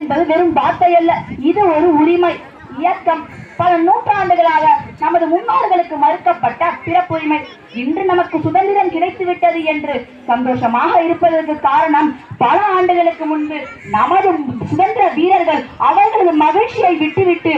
என்பது வெறும் வார்த்தை அல்ல. இது ஒரு உரிமை. இயக்கம் பல நூற்றாண்டுகளாக நமது முன்னோர்களுக்கு மறுக்கப்பட்ட பிறப்புரிமை. இன்று நமக்கு சுதந்திரம் கிடைத்துவிட்டது என்று சந்தோஷமாக இருப்பதற்கு காரணம் பல ஆண்டுகளுக்கு முன்பு நமது சுதந்திர வீரர்கள் அவர்களது மகிழ்ச்சியை விட்டுவிட்டு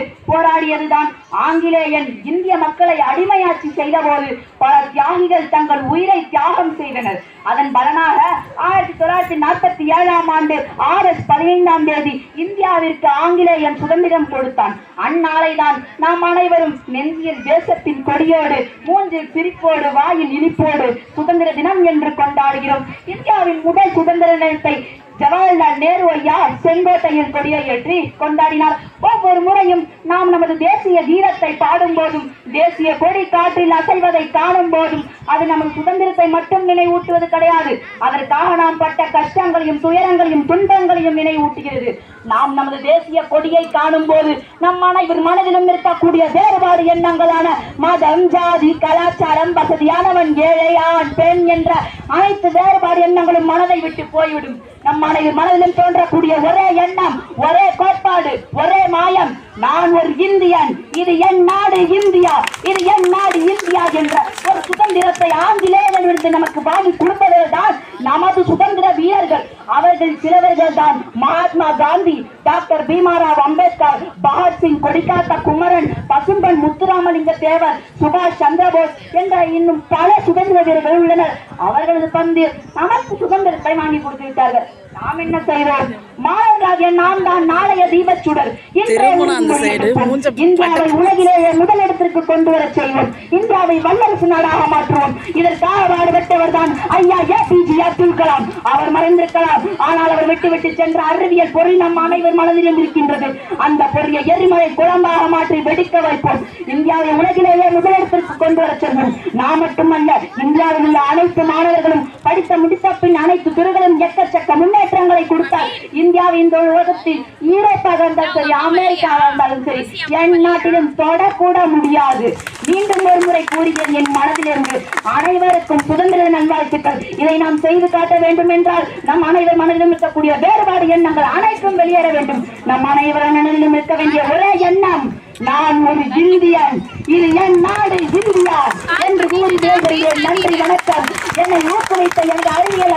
அப்போதுதான் ஆங்கிலேயன் இந்திய மக்களை அடிமையாட்சி செய்தபோது பல தியாகிகள் தங்கள் உயிரை தியாகம் செய்தனர். அதன் பலனாக ஆயிரத்தி தொள்ளாயிரத்தி நாற்பத்தி ஏழாம் ஆண்டு ஆகஸ்ட் பதினைந்தாம் தேதி இந்தியாவிற்கு ஆங்கிலேயன் சுதந்திரம் கொடுத்தான். அந்நாளை தான் நாம் அனைவரும் நெஞ்சியில் தேசத்தின் கொடியோடு மூன்று சிரிப்போடு வாயில் இனிப்போடு சுதந்திர தினம் என்று கொண்டாடுகிறோம். இந்தியாவின் முதல் சுதந்திர தினத்தை ஜவஹர்லால் நேரு ஐயா செங்கோட்டையில் கொடியை ஏற்றி கொண்டாடினார். ஒவ்வொரு முறையும் நாம் நமது தேசிய வீரத்தை பாடும் போதும் தேசிய கொடி காற்றில் அசைவதை காணும் போதும் அது நமது சுதந்திரத்தை மட்டும் நினைவூட்டுவது கிடையாது. அதற்காக நாம் பட்ட கஷ்டங்களையும் துயரங்களையும் துன்பங்களையும் நினைவூட்டுகிறது. நாம் நமது தேசிய கொடியை காணும் போது நம் அனைவர் மனதிலும் இருக்கக்கூடிய வேறுபாடு எண்ணங்களான மதம் ஜாதி கலாச்சாரம் வசதியானவன் ஏழையான் பெண் என்ற அனைத்து வேறுபாடு எண்ணங்களும் மனதை விட்டு போய்விடும். நம் அனைவர் மனதிலும் தோன்றக்கூடிய ஒரே எண்ணம் ஒரே கோட்பாடு ஒரே மாயம். நான் ஒரு இந்தியன் இது என் நாடு இந்தியா இது என் நாடு இந்தியா என்ற ஒரு சுதந்திரத்தை ஆங்கிலேயரிலிருந்து நமக்கு வாங்கி கொடுப்பதுதான் நமது சுதந்திர வீரர்கள். அவர்கள் சிலவர்கள் தான் மகாத்மா காந்தி டாக்டர் பீமாராவ் அம்பேத்கர் பகத்சிங் கொடிக்காத்த குமரன் பசும்பன் முத்துராமலிங்க தேவர் சுபாஷ் சந்திரபோஸ் என்ற இன்னும் பல சுதந்திர வீரர்கள் உள்ளனர். அவர்களது பந்து நமக்கு சுதந்திரத்தை வாங்கி கொடுத்து விட்டார்கள். நாம் என்ன செய்வோம்? மாணவர்களாகிய நாம் தான் நாளைய தீபச்சுடர். இன்றைய இந்தியாவை உலகிலேயே முதலிடத்திற்கு கொண்டு வர செய்வோம். இந்தியாவை வல்லரசு நாடாக மாற்றுவோம். இதற்காக பாடுபட்டவர் தான் ஐயா A P J Abdul Kalam. அவர் மறைந்திருக்கலாம். ஆனால் அவர் விட்டுவிட்டு சென்ற அறிவியல் பொருள் நம் அனைவர் மனதிலும் இருக்கின்றது அந்த பொருளை எரிமலை குழம்பாக மாற்றி வெடிக்க வைப்போம். இந்தியாவை உலகிலேயே முதலிடத்திற்கு கொண்டு வர செல்வோம். நான் மட்டுமல்ல இந்தியாவில் உள்ள அனைத்து மாணவர்களும் படித்த முடித்த பின் அனைத்து துறைகளும் எக்கச்சக்க முன்னேற்றங்களை கொடுத்தால் இந்தியாவின் இந்த உலகத்தில் ஈரோப்பாக இருந்தாலும் சரி அமெரிக்காவாக இருந்தாலும் சரி என் நாட்டிலும் தொடக்கூட முடியாது. மீண்டும் ஒரு முறை கூறுகிறேன் என் மனதிலிருந்து அனைவருக்கும் சுதந்திர நல்வாழ்த்துக்கள். இதை நாம் செய்து காட்ட வேண்டும் என்றால் நம் அனைவர் மனதிலும் இருக்கக்கூடிய வேறுபாடு எண்ணங்கள் அனைத்தும் வெளியேற வேண்டும். நம் அனைவர் மனதிலும் இருக்க வேண்டிய ஒரே எண்ணம் நான் ஒரு இந்தியன். இது என் நாடு இந்தியா என்று கூறி நன்றி வணக்கம். என்னை ஊக்குவித்த எனது அறிவியல்